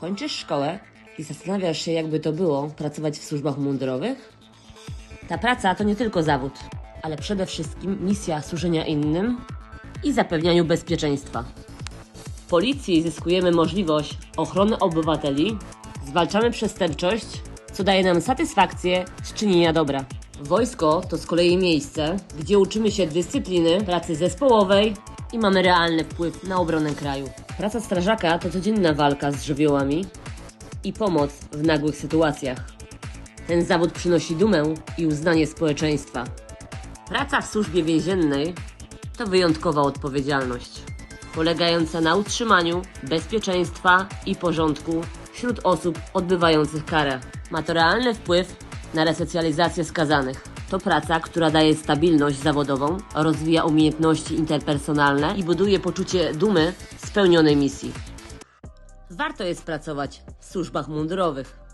Kończysz szkołę i zastanawiasz się, jakby to było pracować w służbach mundurowych? Ta praca to nie tylko zawód, ale przede wszystkim misja służenia innym i zapewnianiu bezpieczeństwa. W policji zyskujemy możliwość ochrony obywateli, zwalczamy przestępczość, co daje nam satysfakcję z czynienia dobra. Wojsko to z kolei miejsce, gdzie uczymy się dyscypliny, pracy zespołowej i mamy realny wpływ na obronę kraju. Praca strażaka to codzienna walka z żywiołami i pomoc w nagłych sytuacjach. Ten zawód przynosi dumę i uznanie społeczeństwa. Praca w służbie więziennej to wyjątkowa odpowiedzialność, polegająca na utrzymaniu bezpieczeństwa i porządku wśród osób odbywających karę. Ma to realny wpływ na resocjalizację skazanych. To praca, która daje stabilność zawodową, rozwija umiejętności interpersonalne i buduje poczucie dumy spełnionej misji. Warto jest pracować w służbach mundurowych.